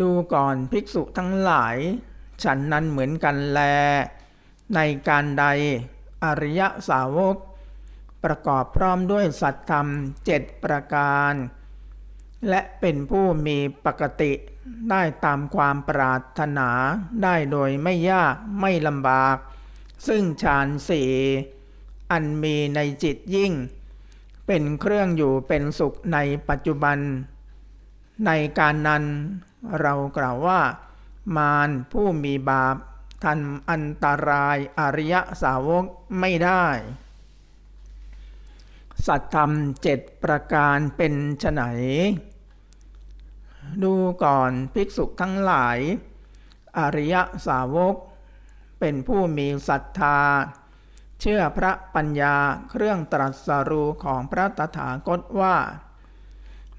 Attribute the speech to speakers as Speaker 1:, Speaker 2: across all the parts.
Speaker 1: ดูก่อนภิกษุทั้งหลาย ฉันนั้นเหมือนกันแล ในการใดอริยสาวก ประกอบพร้อมด้วยสัตธรรมเจ็ดประการ และเป็นผู้มีปกติได้ตามความปรารถนาได้โดยไม่ยากไม่ลำบาก ซึ่งฌานสี่อันมีในจิตยิ่ง เป็นเครื่องอยู่เป็นสุขในปัจจุบัน ในการนั้น เรากล่าวว่า มารผู้มีบาปทันอันตรายอริยสาวกไม่ได้ สัตธรรมเจ็ดประการเป็นไฉนดูก่อนภิกษุทั้งหลาย อริยสาวก เป็นผู้มีศรัทธา เชื่อพระปัญญาเครื่องตรัสรู้ของพระตถาคตว่า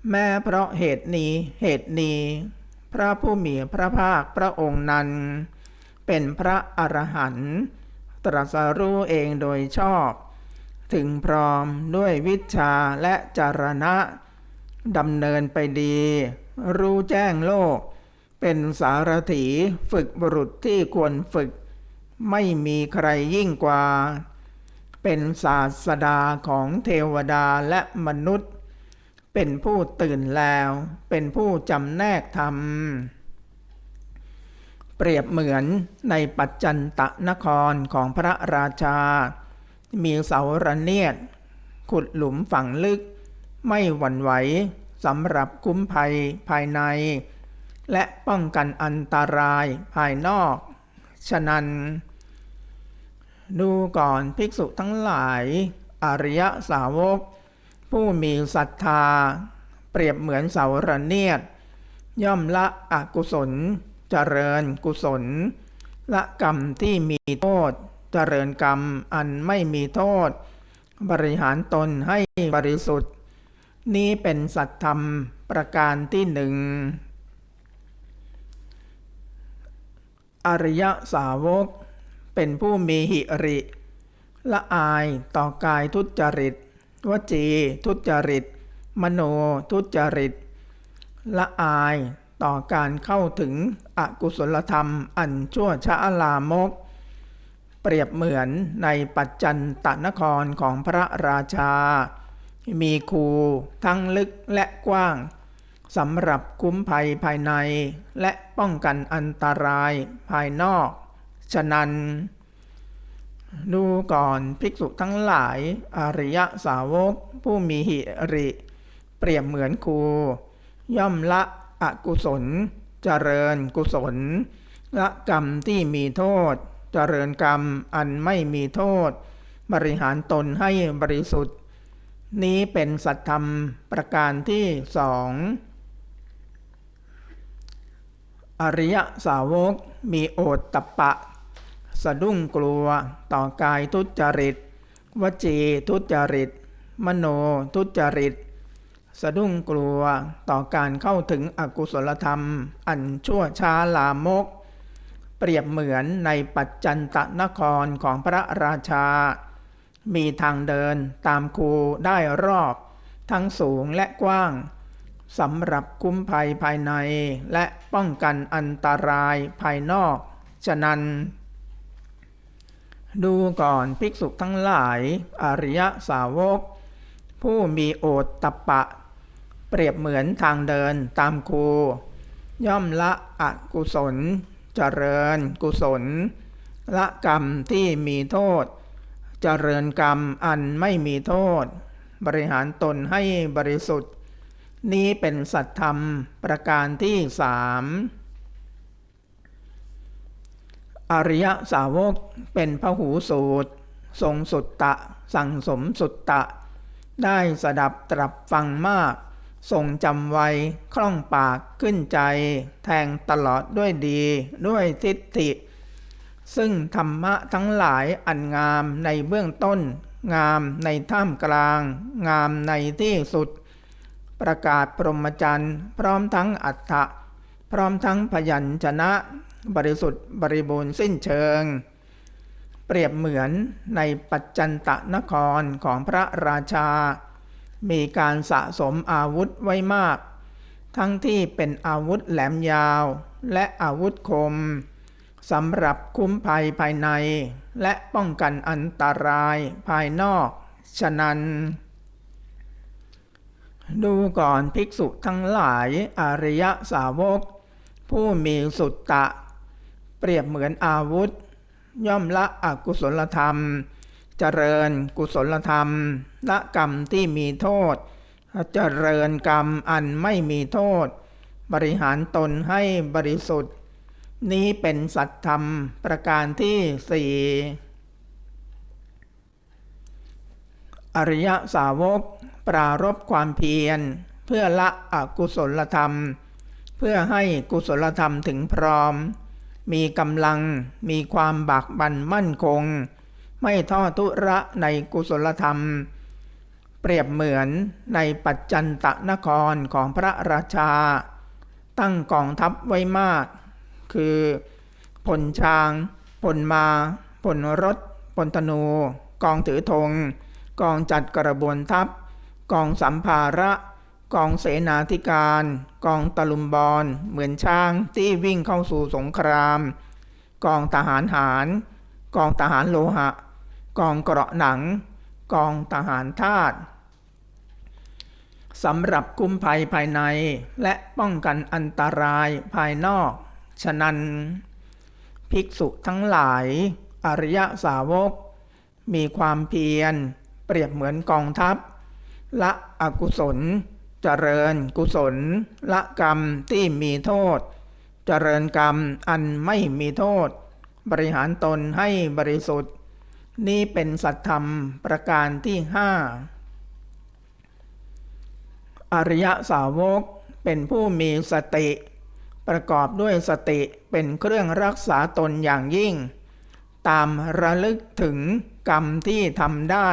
Speaker 1: แม้เพราะเหตุนี้เหตุนี้ พระผู้มีพระภาคพระองค์นั้น เป็นพระอรหันต์ตรัสรู้เองโดยชอบ ถึงพร้อมด้วยวิชาและจารณะดำเนินไปดี รู้แจ้งโลก เป็นสารถีฝึกบุรุษที่ควรฝึก ไม่มีใครยิ่งกว่า เป็นศาสดาของเทวดาและมนุษย์ เป็นผู้ตื่นแล้ว เป็นผู้จำแนกธรรม เปรียบเหมือนในปัจจันตนครของพระราชา มีเสาระเนียด ขุดหลุมฝังลึก ไม่หวั่นไหวสำหรับคุ้มภัยภายใน และป้องกันอันตรายภายนอก ฉะนั้น ดูก่อนภิกษุทั้งหลาย อริยสาวก ผู้มีศรัทธา เปรียบเหมือนเสาระเนียด ย่อมละอกุศล เจริญกุศล ละกรรมที่มีโทษ เจริญกรรมอันไม่มีโทษ บริหารตนให้บริสุทธิ์ นี้เป็นสัตธรรมประการที่หนึ่งอริยสาวก เป็นผู้มีหิริ ละอายต่อกายทุจริต วจีทุจริต มโนทุจริต ละอายต่อการเข้าถึงอกุศลธรรมอันชั่วช้าลามก เปรียบเหมือนในปัจจันตนครของพระราชา มีคูทั้งลึกและกว้างสำหรับคุ้มภัยภายในและป้องกันอันตรายภายนอก ฉะนั้น ดูก่อนภิกษุทั้งหลาย อริยสาวก ผู้มีหิริ เปรียบเหมือนครู ย่อมละอกุศล เจริญกุศล ละกรรมที่มีโทษ เจริญกรรมอันไม่มีโทษ บริหารตนให้บริสุทธิ์ นี้เป็นสัตธรรมประการที่สองอริยสาวกมีโอตตปปะ สะดุ้งกลัวต่อกายทุจริต วจีทุจริต มโนทุจริต สะดุ้งกลัวต่อการเข้าถึงอกุศลธรรม อันชั่วช้าลามก เปรียบเหมือนในปัจจันตนครของพระราชา มีทางเดินตามคูได้รอบ ทั้งสูงและกว้างสำหรับคุ้มภัยภายในและป้องกันอันตรายภายนอก ฉะนั้น ดูก่อนภิกษุทั้งหลาย อริยสาวก ผู้มีโอตตปปะ เปรียบเหมือนทางเดินตามคู ย่อมละอกุศล เจริญกุศล ละกรรมที่มีโทษ เจริญกรรมอันไม่มีโทษ บริหารตนให้บริสุทธิ์ นี้เป็นสัตธรรมประการที่สาม อริยสาวกเป็นพระหูสูตร ทรงสุตตะ สั่งสมสุตตะ ได้สดับตรับฟังมาก ทรงจำไว้คล่องปากขึ้นใจ แทงตลอดด้วยดีด้วยทิฏฐิ ซึ่งธรรมะทั้งหลายอันงามในเบื้องต้น งามในท่ามกลาง งามในที่สุด ประกาศพรหมจรรย์ พร้อมทั้งอัฏฐะพร้อมทั้งพยัญชนะ บริสุทธิ์บริบูรณ์สิ้นเชิง เปรียบเหมือนในปัจจันตนครของพระราชา มีการสะสมอาวุธไว้มาก ทั้งที่เป็นอาวุธแหลมยาวและอาวุธคมสำหรับคุ้มภัยภายใน และป้องกันอันตรายภายนอก ฉะนั้น ดูก่อนภิกษุทั้งหลายอริยสาวก ผู้มีสุตตะ เปรียบเหมือนอาวุธ ย่อมละอกุศลธรรม เจริญกุศลธรรมละกรรมที่มีโทษ เจริญกรรมอันไม่มีโทษ บริหารตนให้บริสุทธิ์ นี้เป็นสัตธรรมประการที่สี่อริยสาวกปรารบความเพียร เพื่อละอกุศลธรรม เพื่อให้กุศลธรรมถึงพร้อม มีกำลังมีความบากบั่นมั่นคง ไม่ท้อทุระในกุศลธรรม เปรียบเหมือนในปัจจันตนครของพระราชา ตั้งกองทัพไว้มาก คือพลช้างพลมาพลรถพลธนู กองถือธง กองจัดกระบวนทัพ กองสัมภาระ กองเสนาธิการ กองตะลุมบอลเหมือนช้างที่วิ่งเข้าสู่สงคราม กองทหารหาร กองทหารโลหะ กองเกราะหนัง กองทหารทาสสำหรับกุมภัยภายในและป้องกันอันตรายภายนอก ฉะนั้น ภิกษุทั้งหลาย อริยสาวก มีความเพียร เปรียบเหมือนกองทัพ ละอกุศล จริญกุศล ละกรรมที่มีโทษ เจริญกรรมอันไม่มีโทษ บริหารตนให้บริสุทธิ์ นี่เป็นสัตธรรมประการที่ห้าอริยสาวกเป็นผู้มีสติ ประกอบด้วยสติเป็นเครื่องรักษาตนอย่างยิ่ง ตามระลึกถึงกรรมที่ทำได้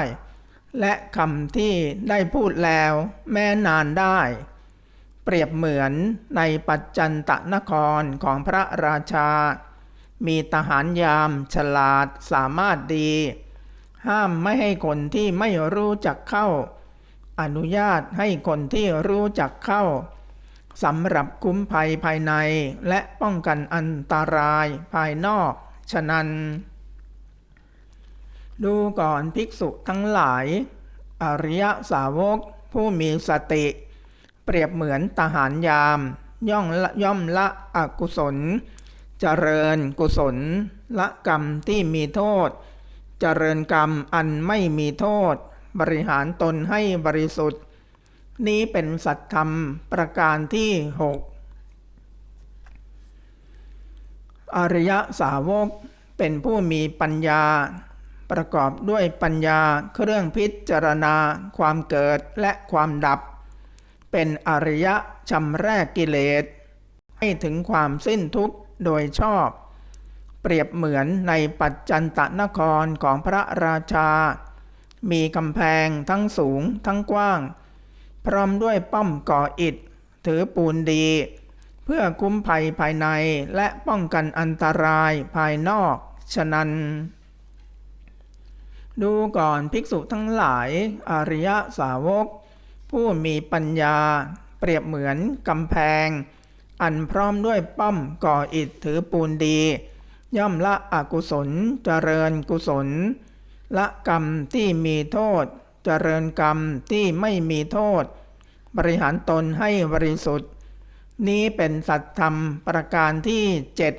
Speaker 1: และคำที่ได้พูดแล้วแม้นานได้ เปรียบเหมือนในปัจจันตนครของพระราชา มีทหารยามฉลาดสามารถดี ห้ามไม่ให้คนที่ไม่รู้จักเข้า อนุญาตให้คนที่รู้จักเข้าสำหรับคุ้มภัยภายในและป้องกันอันตรายภายนอก ฉะนั้น ดูก่อนภิกษุทั้งหลาย อริยสาวกผู้มีสติ เปรียบเหมือนทหารยาม ย่อมละย่อมละอกุศล เจริญกุศล ละกรรมที่มีโทษ เจริญกรรมอันไม่มีโทษ บริหารตนให้บริสุทธิ์ นี้เป็นสัตธรรมประการที่หกอริยสาวกเป็นผู้มีปัญญา ประกอบด้วยปัญญาเครื่องพิจารณา ความเกิดและความดับ เป็นอริยะชำแรกกิเลส ให้ถึงความสิ้นทุกข์โดยชอบ เปรียบเหมือนในปัจจันตนครของพระราชา มีกำแพงทั้งสูงทั้งกว้าง พร้อมด้วยป้อมก่ออิฐ ถือปูนดี เพื่อคุ้มภัยภายในและป้องกันอันตรายภายนอกฉะนั้น ดูก่อนภิกษุทั้งหลาย อริยสาวก ผู้มีปัญญา เปรียบเหมือนกำแพง อันพร้อมด้วยป้อมก่ออิฐถือปูนดี ย่อมละอกุศลเจริญกุศล ละกรรมที่มีโทษ เจริญกรรมที่ไม่มีโทษ บริหารตนให้บริสุทธิ์ นี้เป็นสัตธรรมประการที่เจ็ด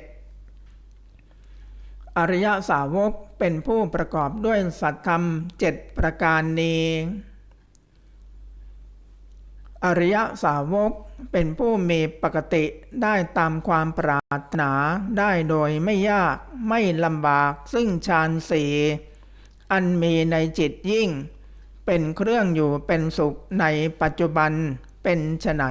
Speaker 1: อริยสาวกเป็นผู้ประกอบด้วยสัตธรรมเจ็ดประการนี้ อริยสาวกเป็นผู้มีปกติได้ตามความปรารถนาได้โดยไม่ยากไม่ลำบากซึ่งฌานสี่อันมีในจิตยิ่ง เป็นเครื่องอยู่เป็นสุขในปัจจุบันเป็นไฉน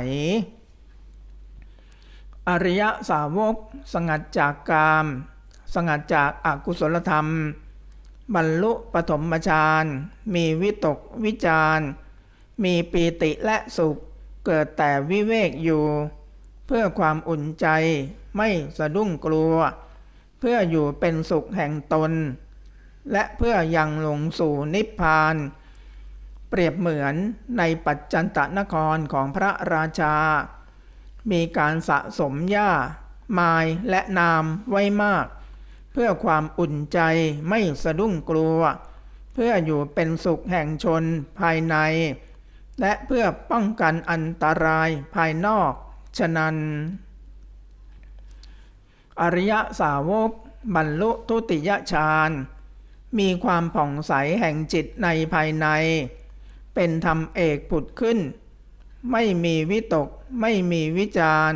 Speaker 1: อริยสาวกสงัดจากกาม สงัดจากอากุศลธรรม บรรลุปฐมฌานมีวิตกวิจารมีปีติและสุข เกิดแต่วิเวกอยู่ เพื่อความอุ่นใจไม่สะดุ้งกลัว เพื่ออยู่เป็นสุขแห่งตน และเพื่อยังลงสู่นิพพาน เปรียบเหมือนในปัจจันตนครของพระราชา มีการสะสมหญ้าไม้และนามไว้มาก เพื่อความอุ่นใจไม่สะดุ้งกลัว เพื่ออยู่เป็นสุขแห่งชนภายใน และเพื่อป้องกันอันตรายภายนอก ฉะนั้น อริยสาวกบรรลุทุติยฌานมีความผ่องใสแห่งจิตในภายใน เป็นธรรมเอกผุดขึ้น ไม่มีวิตกไม่มีวิจาร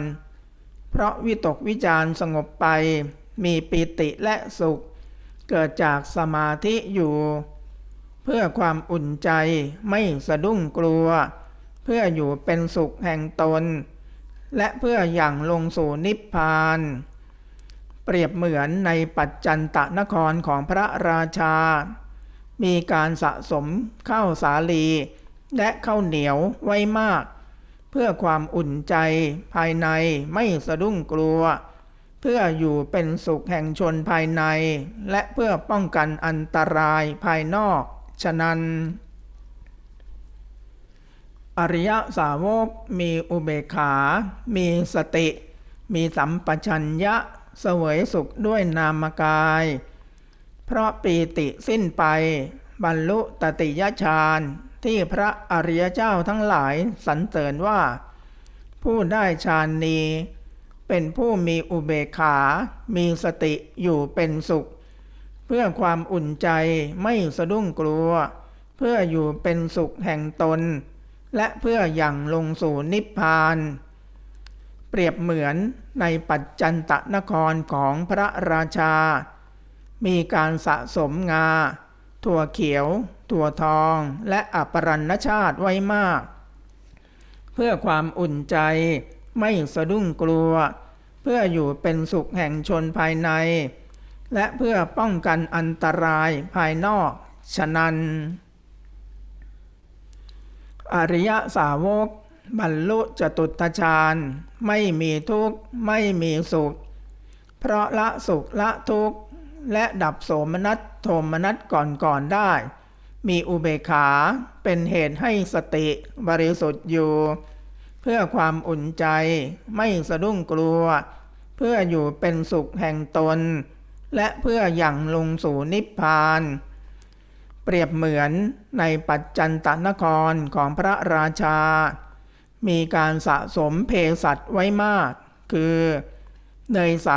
Speaker 1: เพราะวิตกวิจารสงบไป มีปิติและสุข เกิดจากสมาธิอยู่ เพื่อความอุ่นใจไม่สะดุ้งกลัว เพื่ออยู่เป็นสุขแห่งตน และเพื่ออย่างลงสู่นิพพาน เปรียบเหมือนในปัจจันตนครของพระราชา มีการสะสมข้าวสาลีและข้าวเหนียวไว้มาก เพื่อความอุ่นใจภายในไม่สะดุ้งกลัว เพื่ออยู่เป็นสุขแห่งชนภายใน และเพื่อป้องกันอันตรายภายนอก ฉะนั้น อริยสาวกมีอุเบกขา มีสติ มีสัมปชัญญะเสวยสุขด้วยนามกาย เพราะปีติสิ้นไป บรรลุตติยฌานที่พระอริยเจ้าทั้งหลายสรรเสริญว่า ผู้ได้ฌานนี้ เป็นผู้มีอุเบกขา มีสติอยู่เป็นสุข เพื่อความอุ่นใจไม่สะดุ้งกลัว เพื่ออยู่เป็นสุขแห่งตน และเพื่ออย่างลงสู่นิพพาน เปรียบเหมือนในปัจจันตนครของพระราชา มีการสะสมงา ถั่วเขียว ถั่วทองและอัปรันชาติไว้มาก เพื่อความอุ่นใจ ไม่สะดุ้งกลัว เพื่ออยู่เป็นสุขแห่งชนภายใน และเพื่อป้องกันอันตรายภายนอก ฉะนั้น อริยสาวก บรรลุจตุตฌานไม่มีทุกข์ไม่มีสุข เพราะละสุขละทุกข์ และดับโสมนัสโทมนัสก่อนๆได้ มีอุเบกขาเป็นเหตุให้สติบริสุทธิ์อยู่ เพื่อความอุ่นใจไม่สะดุ้งกลัว เพื่ออยู่เป็นสุขแห่งตน และเพื่ออย่างลงสู่นิพพาน เปรียบเหมือนในปัจจันตนครของพระราชา มีการสะสมเพสัตไว้มาก คือเนยใส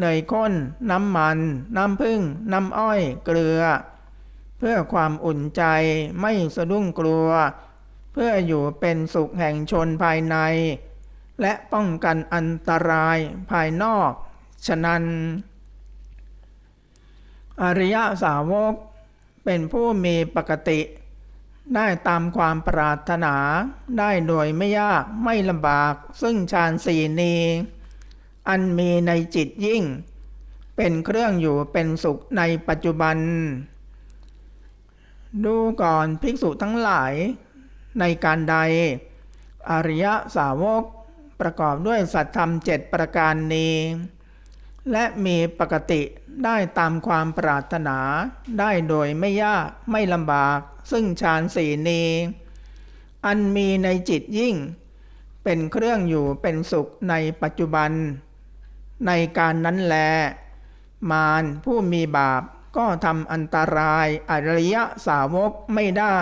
Speaker 1: เนยข้น น้ำมัน น้ำผึ้ง น้ำอ้อย เกลือ เพื่อความอุ่นใจไม่สะดุ้งกลัว เพื่ออยู่เป็นสุขแห่งชนภายใน และป้องกันอันตรายภายนอก ฉะนั้น อริยสาวกเป็นผู้มีปกติ ได้ตามความปรารถนาได้โดยไม่ยากไม่ลำบากซึ่งฌานสี่นี้อันมีในจิตยิ่ง เป็นเครื่องอยู่เป็นสุขในปัจจุบัน ดูก่อนภิกษุทั้งหลาย ในการใด อริยสาวกประกอบด้วยสัตธรรมเจ็ดประการนี้ และมีปกติได้ตามความปรารถนาได้โดยไม่ยากไม่ลำบาก ซึ่งฌานสี่นี้ อันมีในจิตยิ่ง เป็นเครื่องอยู่เป็นสุขในปัจจุบัน ในการนั้นแล มารผู้มีบาปก็ทำอันตรายอริยสาวกไม่ได้